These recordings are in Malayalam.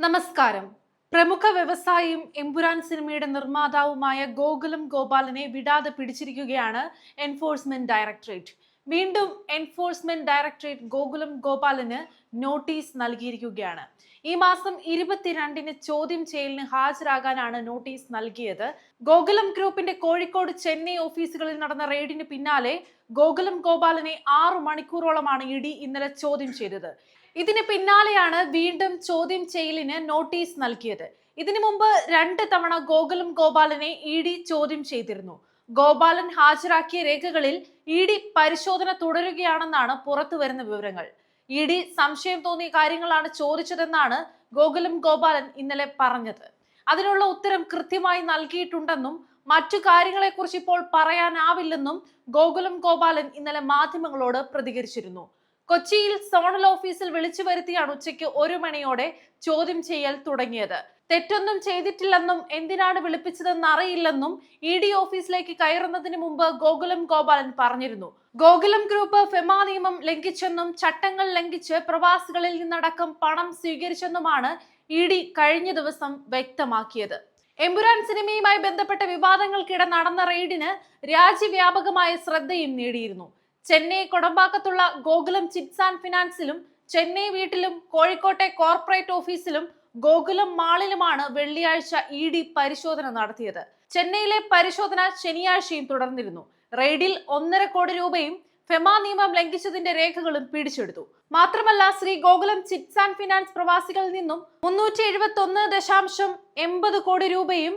നമസ്കാരം. പ്രമുഖ വ്യവസായിയും എമ്പുരാൻ സിനിമയുടെ നിർമ്മാതാവുമായ ഗോകുലം ഗോപാലനെ വിടാതെ പിടിച്ചിരിക്കുകയാണ് എൻഫോഴ്സ്മെന്റ് ഡയറക്ടറേറ്റ്. വീണ്ടും എൻഫോഴ്സ്മെന്റ് ഡയറക്ടറേറ്റ് ഗോകുലം ഗോപാലിന് നോട്ടീസ് നൽകിയിരിക്കുകയാണ്. ഈ മാസം ഇരുപത്തിരണ്ടിന് ചോദ്യം ചെയ്യലിന് ഹാജരാകാനാണ് നോട്ടീസ് നൽകിയത്. ഗോകുലം ഗ്രൂപ്പിന്റെ കോഴിക്കോട് ചെന്നൈ ഓഫീസുകളിൽ നടന്ന റെയ്ഡിന് പിന്നാലെ ഗോകുലം ഗോപാലിനെ ആറു മണിക്കൂറോളമാണ് ഇഡി ഇന്നലെ ചോദ്യം ചെയ്തത്. ഇതിന് പിന്നാലെയാണ് വീണ്ടും ചോദ്യം ചെയ്യലിന് നോട്ടീസ് നൽകിയത്. ഇതിനു മുമ്പ് രണ്ട് തവണ ഗോകുലം ഗോപാലിനെ ഇ ഡി ചോദ്യം ചെയ്തിരുന്നു. ഗോപാലൻ ഹാജരാക്കിയ രേഖകളിൽ ഇ ഡി പരിശോധന തുടരുകയാണെന്നാണ് പുറത്തുവരുന്ന വിവരങ്ങൾ. ഇ ഡി സംശയം തോന്നിയ കാര്യങ്ങളാണ് ചോദിച്ചതെന്നാണ് ഗോകുലം ഗോപാലൻ ഇന്നലെ പറഞ്ഞത്. അതിനുള്ള ഉത്തരം കൃത്യമായി നൽകിയിട്ടുണ്ടെന്നും മറ്റു കാര്യങ്ങളെക്കുറിച്ച് ഇപ്പോൾ പറയാനാവില്ലെന്നും ഗോകുലം ഗോപാലൻ ഇന്നലെ മാധ്യമങ്ങളോട് പ്രതികരിച്ചിരുന്നു. കൊച്ചിയിൽ സോണൽ ഓഫീസിൽ വിളിച്ചു വരുത്തിയാണ് ഉച്ചയ്ക്ക് ഒരു മണിയോടെ ചോദ്യം ചെയ്യൽ തുടങ്ങിയത്. തെറ്റൊന്നും ചെയ്തിട്ടില്ലെന്നും എന്തിനാണ് വിളിപ്പിച്ചതെന്ന് അറിയില്ലെന്നും ഇ ഡി ഓഫീസിലേക്ക് കയറുന്നതിന് മുമ്പ് ഗോകുലം ഗോപാലൻ പറഞ്ഞിരുന്നു. ഗോകുലം ഗ്രൂപ്പ് ഫെമാ നിയമം ലംഘിച്ചെന്നും ചട്ടങ്ങൾ ലംഘിച്ച് പ്രവാസികളിൽ നിന്നടക്കം പണം സ്വീകരിച്ചെന്നുമാണ് ഇ ഡി കഴിഞ്ഞ ദിവസം വ്യക്തമാക്കിയത്. എമ്പുരാൻ സിനിമയുമായി ബന്ധപ്പെട്ട വിവാദങ്ങൾക്കിടെ നടന്ന റെയ്ഡിന് രാജ്യവ്യാപകമായ ശ്രദ്ധയും നേടിയിരുന്നു. ചെന്നൈ കൊടമ്പാക്കത്തുള്ള ഗോകുലം ചിറ്റ്സ് ആൻഡ് ഫിനാൻസിലും ചെന്നൈ വീട്ടിലും കോഴിക്കോട്ടെ കോർപ്പറേറ്റ് ഓഫീസിലും ഗോകുലം മാളിലുമാണ് വെള്ളിയാഴ്ച ഇ ഡി പരിശോധന നടത്തിയത്. ചെന്നൈയിലെ പരിശോധന ശനിയാഴ്ചയും തുടർന്നിരുന്നു. റെയ്ഡിൽ ഒന്നര കോടി രൂപയും ഫെമ നിയമം ലംഘിച്ചതിന്റെ രേഖകളും പിടിച്ചെടുത്തു. മാത്രമല്ല Shri Gokulam chits and finance പ്രവാസികളിൽ നിന്നും മുന്നൂറ്റി എഴുപത്തി ഒന്ന് ദശാംശം എൺപത് കോടി രൂപയും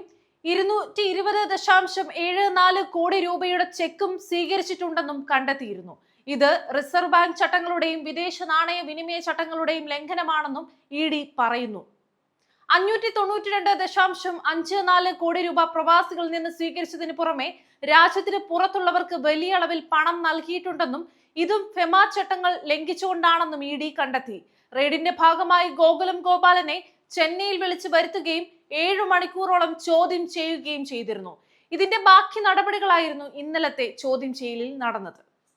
ഇരുന്നൂറ്റി ഇരുപത് ദശാംശം ഏഴ് നാല് കോടി രൂപയുടെ ചെക്കും സ്വീകരിച്ചിട്ടുണ്ടെന്നും കണ്ടെത്തിയിരുന്നു. ഇത് റിസർവ് ബാങ്ക് ചട്ടങ്ങളുടെയും വിദേശ നാണയ വിനിമയ ചട്ടങ്ങളുടെയും ലംഘനമാണെന്നും ഇ ഡി പറയുന്നു. അഞ്ഞൂറ്റി തൊണ്ണൂറ്റി രണ്ട് ദശാംശം അഞ്ച് നാല് കോടി രൂപ പ്രവാസികളിൽ നിന്ന് സ്വീകരിച്ചതിന് പുറമെ രാജ്യത്തിന് പുറത്തുള്ളവർക്ക് വലിയ അളവിൽ പണം നൽകിയിട്ടുണ്ടെന്നും ഇതും ഫെമ ചട്ടങ്ങൾ ലംഘിച്ചുകൊണ്ടാണെന്നും ഇ ഡി കണ്ടെത്തി. റെയ്ഡിന്റെ ഭാഗമായി ഗോകുലം ഗോപാലനെ ചെന്നൈയിൽ വിളിച്ചു വരുത്തുകയും ഏഴു മണിക്കൂറോളം ചോദ്യം ചെയ്യുകയും ചെയ്തിരുന്നു. ഇതിന്റെ ബാക്കി നടപടികളായിരുന്നു ഇന്നലത്തെ ചോദ്യം ചെയ്യലിൽ നടന്നത്.